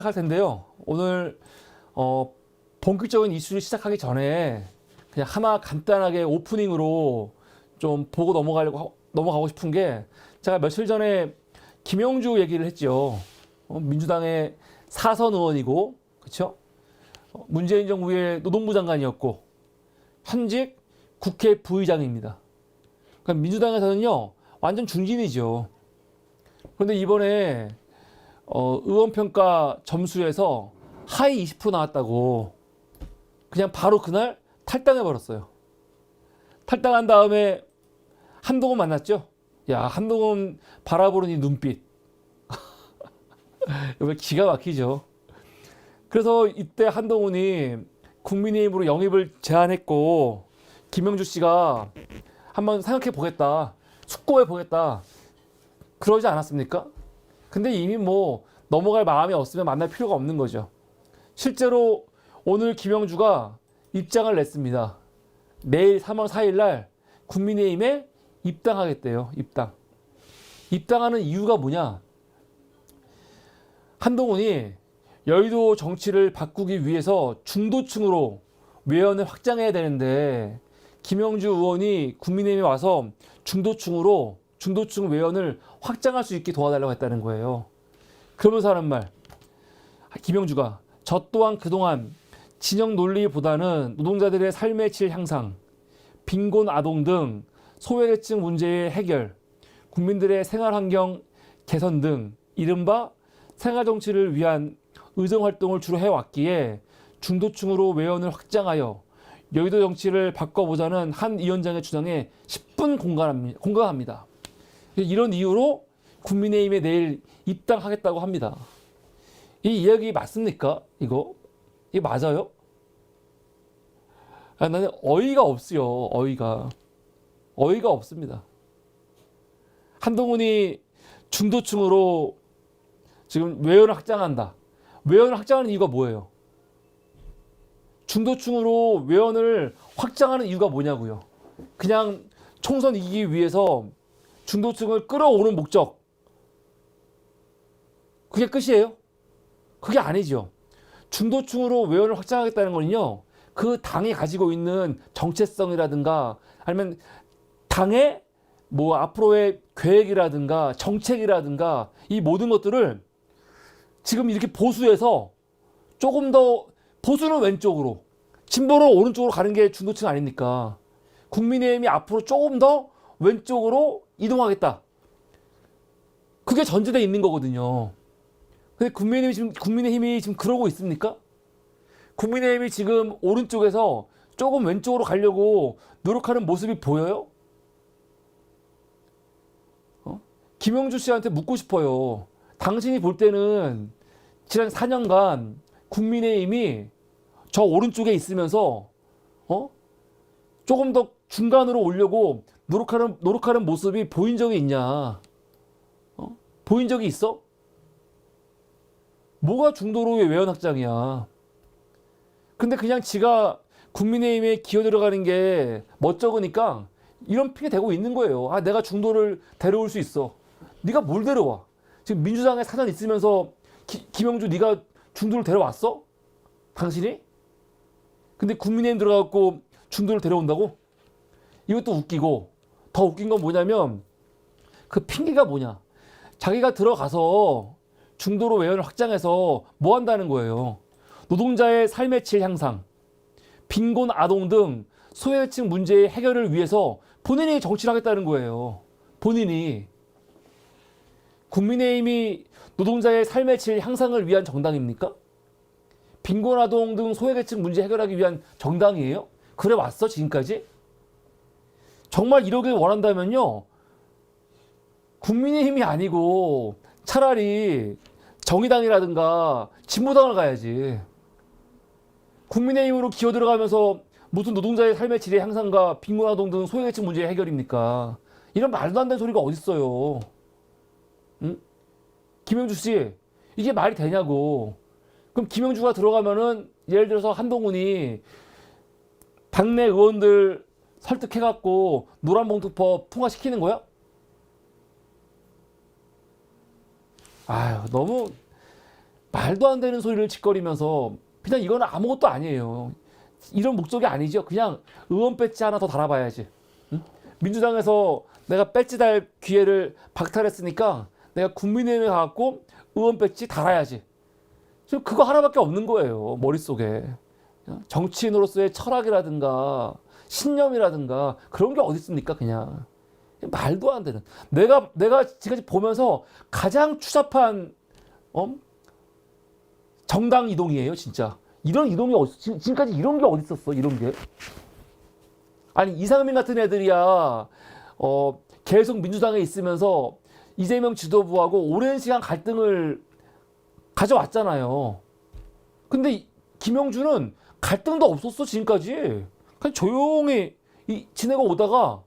할 텐데요. 오늘 어, 본격적인 이슈를 시작하기 전에 그냥 하나 간단하게 오프닝으로 좀 보고 넘어가려고 하- 넘어가고 싶은 게 제가 며칠 전에 김영주 얘기를 했죠. 어, 민주당의 사선 의원이고 그렇죠? 어, 문재인 정부의 노동부 장관이었고 현직 국회 부의장입니다. 그러니까 민주당에서는요 완전 중진이죠. 그런데 이번에 어, 의원평가 점수에서 하위 20% 나왔다고 그냥 바로 그날 탈당해 버렸어요. 탈당한 다음에 한동훈 만났죠. 야 한동훈 바라보는 이 눈빛 이거 기가 막히죠. 그래서 이때 한동훈이 국민의힘으로 영입을 제안했고 김영주 씨가 한번 생각해 보겠다, 숙고해 보겠다 그러지 않았습니까? 근데 이미 뭐 넘어갈 마음이 없으면 만날 필요가 없는 거죠. 실제로 오늘 김영주가 입장을 냈습니다. 내일 3월 4일 날 국민의힘에 입당하겠대요. 입당. 입당하는 이유가 뭐냐? 한동훈이 여의도 정치를 바꾸기 위해서 중도층으로 외연을 확장해야 되는데 김영주 의원이 국민의힘에 와서 중도층으로 중도층 외연을 확장할 수 있게 도와달라고 했다는 거예요. 그러면서 하는 말. 김영주가 저 또한 그동안 진영 논리보다는 노동자들의 삶의 질 향상, 빈곤 아동 등 소외계층 문제의 해결, 국민들의 생활 환경 개선 등 이른바 생활 정치를 위한 의정 활동을 주로 해왔기에 중도층으로 외연을 확장하여 여의도 정치를 바꿔보자는 한 위원장의 주장에 10분 공감합니다. 이런 이유로 국민의힘에 내일 입당하겠다고 합니다. 이 이야기 맞습니까? 이거? 이게 맞아요? 아, 나는 어이가 없어요. 어이가. 어이가 없습니다. 한동훈이 중도층으로 지금 외연을 확장한다. 외연을 확장하는 이유가 뭐예요? 중도층으로 외연을 확장하는 이유가 뭐냐고요? 그냥 총선 이기기 위해서 중도층을 끌어오는 목적. 그게 끝이에요? 그게 아니죠. 중도층으로 외연을 확장하겠다는 거는요, 그 당이 가지고 있는 정체성이라든가 아니면 당의 뭐 앞으로의 계획이라든가 정책이라든가 이 모든 것들을 지금 이렇게 보수해서 조금 더 보수는 왼쪽으로 진보는 오른쪽으로 가는 게 중도층 아닙니까? 국민의힘이 앞으로 조금 더 왼쪽으로 이동하겠다. 그게 전제돼 있는 거거든요. 근데 국민의힘이 지금 국민의힘이 지금 그러고 있습니까? 국민의힘이 지금 오른쪽에서 조금 왼쪽으로 가려고 노력하는 모습이 보여요? 어? 김영주 씨한테 묻고 싶어요. 당신이 볼 때는 지난 4년간 국민의힘이 저 오른쪽에 있으면서 어? 조금 더 중간으로 오려고 노력하는 노력하는 모습이 보인 적이 있냐? 어? 보인 적이 있어? 뭐가 중도로의 외연 확장이야? 근데 그냥 지가 국민의힘에 기어 들어가는 게 멋쩍으니까 이런 핑계 대고 있는 거예요. 아, 내가 중도를 데려올 수 있어. 네가 뭘 데려와? 지금 민주당에 사전 있으면서 기- 김영주 네가 중도를 데려왔어? 당신이? 근데 국민의힘 들어가고 중도를 데려온다고? 이것도 웃기고 더 웃긴 건 뭐냐면 그 핑계가 뭐냐? 자기가 들어가서 중도로 외연을 확장해서 뭐 한다는 거예요? 노동자의 삶의 질 향상, 빈곤 아동 등 소외계층 문제의 해결을 위해서 본인이 정치를 하겠다는 거예요. 본인이 국민의힘이 노동자의 삶의 질 향상을 위한 정당입니까? 빈곤 아동 등 소외계층 문제 해결하기 위한 정당이에요? 그래 왔어 지금까지? 정말 이러길 원한다면요. 국민의힘이 아니고 차라리 정의당이라든가 진보당을 가야지. 국민의힘으로 기어 들어가면서 무슨 노동자의 삶의 질의 향상과 빈곤아동 등 소외계층 문제의 해결입니까? 이런 말도 안 되는 소리가 어딨어요. 응? 김영주 씨, 이게 말이 되냐고. 그럼 김영주가 들어가면은 예를 들어서 한동훈이 당내 의원들 설득해갖고 노란봉투법 통과시키는 거야? 아유, 너무 말도 안 되는 소리를 짓거리면서 그냥 이거는 아무것도 아니에요. 이런 목적이 아니죠. 그냥 의원 배지 하나 더 달아봐야지. 응? 민주당에서 내가 배지 달 기회를 박탈했으니까 내가 국민의힘에 가갖고 의원 배지 달아야지. 지금 그거 하나밖에 없는 거예요. 머릿속에. 정치인으로서의 철학이라든가 신념이라든가 그런 게 어디 있습니까? 그냥 말도 안 되는. 내가 내가 지금까지 보면서 가장 추잡한 어? 정당 이동이에요, 진짜. 이런 이동이 어디, 지금- 지금까지 이런 게 어디 있었어, 이런 게. 아니, 이상민 같은 애들이야, 어, 계속 민주당에 있으면서 이재명 지도부하고 오랜 시간 갈등을 가져왔잖아요. 근데 이- 김영주는 갈등도 없었어, 지금까지. 그냥 조용히 이- 지내고 오다가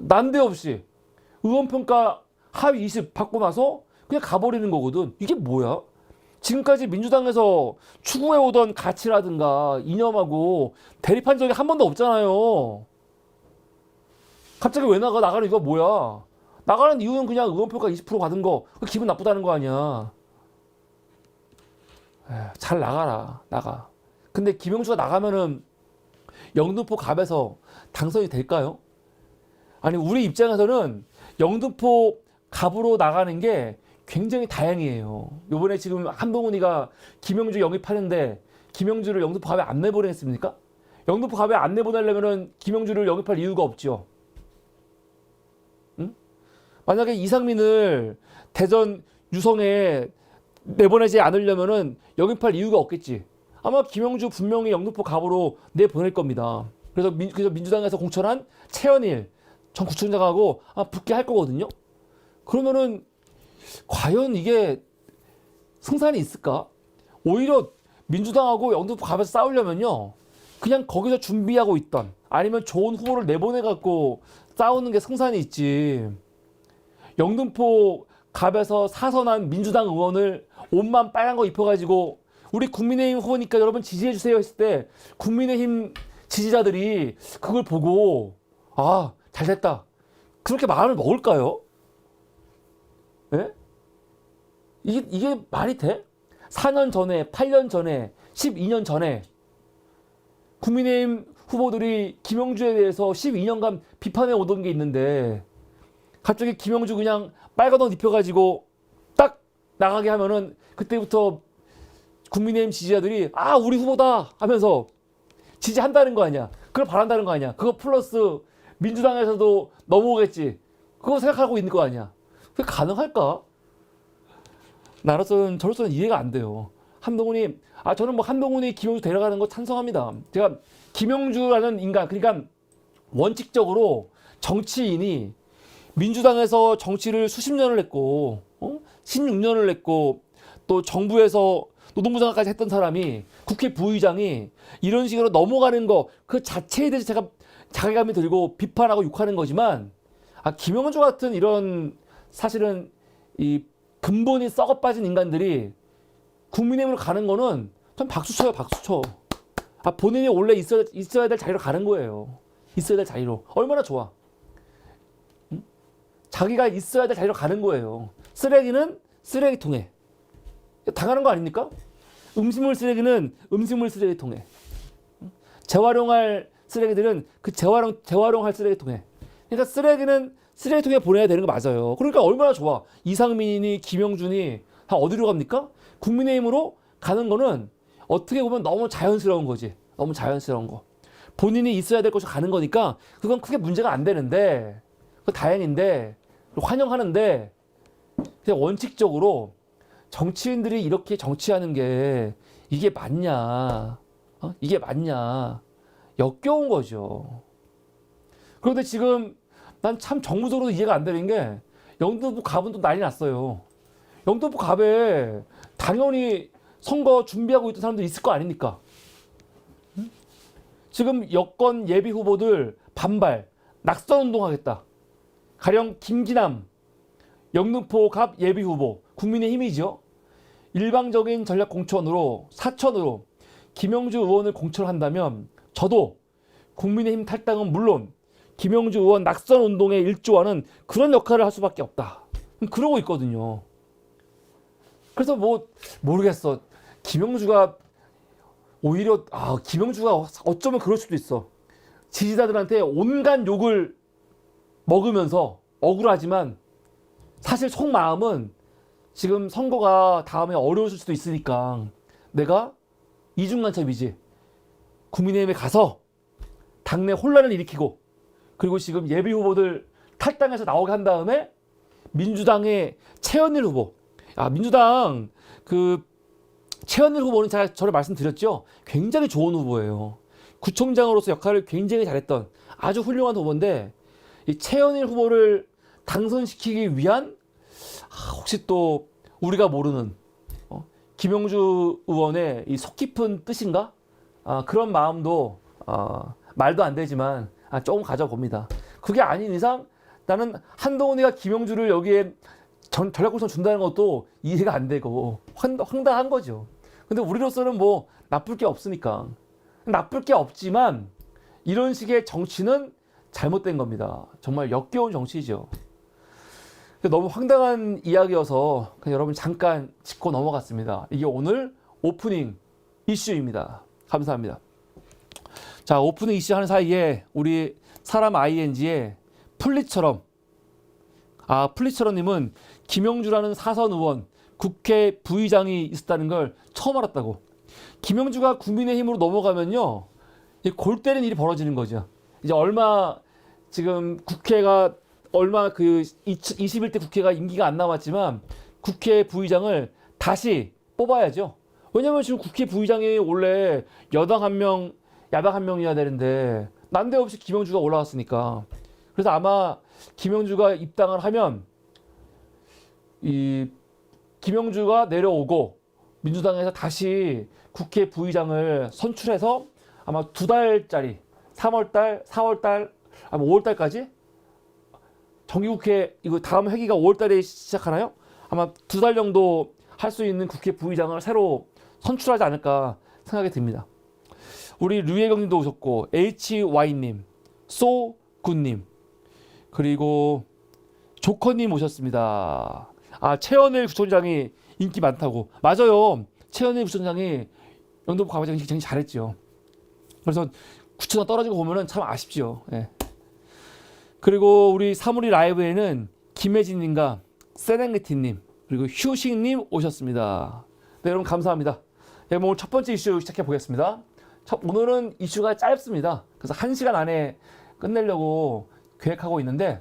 난데없이 의원평가 하위 20 받고 나서 그냥 가버리는 거거든. 이게 뭐야? 지금까지 민주당에서 추구해오던 가치라든가 이념하고 대립한 적이 한 번도 없잖아요. 갑자기 왜 나가? 나가는 이유가 뭐야? 나가는 이유는 그냥 의원표가 20% 받은 거, 그 기분 나쁘다는 거 아니야. 에휴, 잘 나가라, 나가. 근데 김영주가 나가면은 영등포 갑에서 당선이 될까요? 아니, 우리 입장에서는 영등포 갑으로 나가는 게 굉장히 다행이에요. 요번에 지금 한동훈이가 김영주 영입하는데 김영주를 영등포 갑에 안 내보내겠습니까? 영등포 갑에 안 내보내려면은 김영주를 영입할 이유가 없죠. 응? 만약에 이상민을 대전 유성에 내보내지 않으려면은 영입할 이유가 없겠지. 아마 김영주 분명히 영등포 갑으로 내보낼 겁니다. 그래서, 민, 그래서 민주당에서 공천한 최현일 전 구청장하고 아마 붙게 할 거거든요. 그러면은 과연 이게 승산이 있을까? 오히려 민주당하고 영등포 갑에서 싸우려면요. 그냥 거기서 준비하고 있던 아니면 좋은 후보를 내보내 갖고 싸우는 게 승산이 있지. 영등포 갑에서 사선한 민주당 의원을 옷만 빨간 거 입혀가지고 우리 국민의힘 후보니까 여러분 지지해 주세요 했을 때 국민의힘 지지자들이 그걸 보고 아 잘됐다 그렇게 마음을 먹을까요? 예? 이게 이게 말이 돼? 4년 전에, 8년 전에, 12년 전에 국민의힘 후보들이 김영주에 대해서 12년간 비판해 오던 게 있는데 갑자기 김영주 그냥 빨간 옷 입혀가지고 딱 나가게 하면은 그때부터 국민의힘 지지자들이 아 우리 후보다 하면서 지지한다는 거 아니야? 그걸 바란다는 거 아니야? 그거 플러스 민주당에서도 넘어오겠지. 그거 생각하고 있는 거 아니야? 그게 가능할까? 나로서는 저로서는 이해가 안 돼요. 한동훈이 아 저는 뭐 한동훈이 김영주 데려가는 거 찬성합니다. 제가 김영주라는 인간 그러니까 원칙적으로 정치인이 민주당에서 정치를 수십 년을 했고 어? 16년을 했고 또 정부에서 노동부 장관까지 했던 사람이 국회 부의장이 이런 식으로 넘어가는 거 그 자체에 대해서 제가 자괴감이 들고 비판하고 욕하는 거지만 아 김영주 같은 이런 사실은 이 근본이 썩어 빠진 인간들이 국민의힘으로 가는 거는 전 박수 쳐요 박수 쳐. 아 본인이 원래 있어야, 있어야 될 자리로 가는 거예요. 있어야 될 자리로 얼마나 좋아. 응? 자기가 있어야 될 자리로 가는 거예요. 쓰레기는 쓰레기통에 당하는 거 아닙니까? 음식물 쓰레기는 음식물 쓰레기통에 응? 재활용할 쓰레기들은 그 재활용 재활용할 쓰레기통에 그러니까 쓰레기는 쓰레기통에 보내야 되는 거 맞아요. 그러니까 얼마나 좋아. 이상민이 김영준이 다 어디로 갑니까? 국민의힘으로 가는 거는 어떻게 보면 너무 자연스러운 거지. 너무 자연스러운 거. 본인이 있어야 될 곳에 가는 거니까 그건 크게 문제가 안 되는데 그 다행인데 환영하는데 그냥 원칙적으로 정치인들이 이렇게 정치하는 게 이게 맞냐? 어? 이게 맞냐? 역겨운 거죠. 그런데 지금 난 참 정무적으로 이해가 안 되는 게 영등포 갑은 또 난리 났어요. 영등포 갑에 당연히 선거 준비하고 있던 사람들 있을 거 아닙니까? 응? 지금 여권 예비 후보들 반발, 낙선 운동하겠다. 가령 김기남, 영등포 갑 예비 후보, 국민의 힘이죠. 일방적인 전략 공천으로 사천으로 김영주 의원을 공천한다면 저도 국민의힘 탈당은 물론 김영주 의원 낙선 운동에 일조하는 그런 역할을 할 수밖에 없다. 그러고 있거든요. 그래서 뭐 모르겠어. 김영주가 오히려 아 김영주가 어쩌면 그럴 수도 있어. 지지자들한테 온갖 욕을 먹으면서 억울하지만 사실 속마음은 지금 선거가 다음에 어려우실 수도 있으니까 내가 이중간첩 이지. 국민의힘에 가서 당내 혼란을 일으키고 그리고 지금 예비 후보들 탈당해서 나오게 한 다음에 민주당의 최현일 후보. 아, 민주당 그 최현일 후보는 제가 전에 말씀드렸죠. 굉장히 좋은 후보예요. 구청장으로서 역할을 굉장히 잘했던 아주 훌륭한 후보인데 이 최현일 후보를 당선시키기 위한 아, 혹시 또 우리가 모르는 어? 김영주 의원의 이 속 깊은 뜻인가? 아, 그런 마음도 아, 말도 안 되지만 아, 조금 가져봅니다. 그게 아닌 이상 나는 한동훈이가 김영주를 여기에 전, 전략구성 준다는 것도 이해가 안 되고 황, 황당한 거죠. 근데 우리로서는 뭐 나쁠 게 없으니까 나쁠 게 없지만 이런 식의 정치는 잘못된 겁니다. 정말 역겨운 정치죠. 너무 황당한 이야기여서 여러분 잠깐 짚고 넘어갔습니다. 이게 오늘 오프닝 이슈입니다. 감사합니다. 자, 오프닝 이슈 하는 사이에 우리 사람 ING의 플리처럼 아, 플리처럼님은 김영주라는 사선 의원 국회 부의장이 있었다는 걸 처음 알았다고. 김영주가 국민의힘으로 넘어가면요, 골 때리는 일이 벌어지는 거죠. 이제 얼마 지금 국회가 얼마 그 21대 국회가 임기가 안 남았지만 국회 부의장을 다시 뽑아야죠. 왜냐면 지금 국회 부의장이 원래 여당 한 명, 야당 한 명이어야 되는데 난데없이 김영주가 올라왔으니까. 그래서 아마 김영주가 입당을 하면 이 김영주가 내려오고 민주당에서 다시 국회 부의장을 선출해서 아마 두 달짜리 3월달, 4월달, 아마 5월달까지 정기국회 이거 다음 회기가 5월달에 시작하나요? 아마 두 달 정도 할 수 있는 국회 부의장을 새로 선출하지 않을까 생각이 듭니다. 우리 류혜경님도 오셨고 HY님, 소군님 그리고 조커님 오셨습니다. 아 최현일 구청장이 인기 많다고 맞아요. 최현일 구청장이 영도부 과부장 굉장히 잘했죠. 그래서 구청장 떨어지고 보면은 참 아쉽죠. 예. 그리고 우리 사무리 라이브에는 김혜진님과 세렝게티님 그리고 휴식님 오셨습니다. 네, 여러분 감사합니다. 네, 오늘 첫 번째 이슈 시작해 보겠습니다. 첫, 오늘은 이슈가 짧습니다. 그래서 한 시간 안에 끝내려고 계획하고 있는데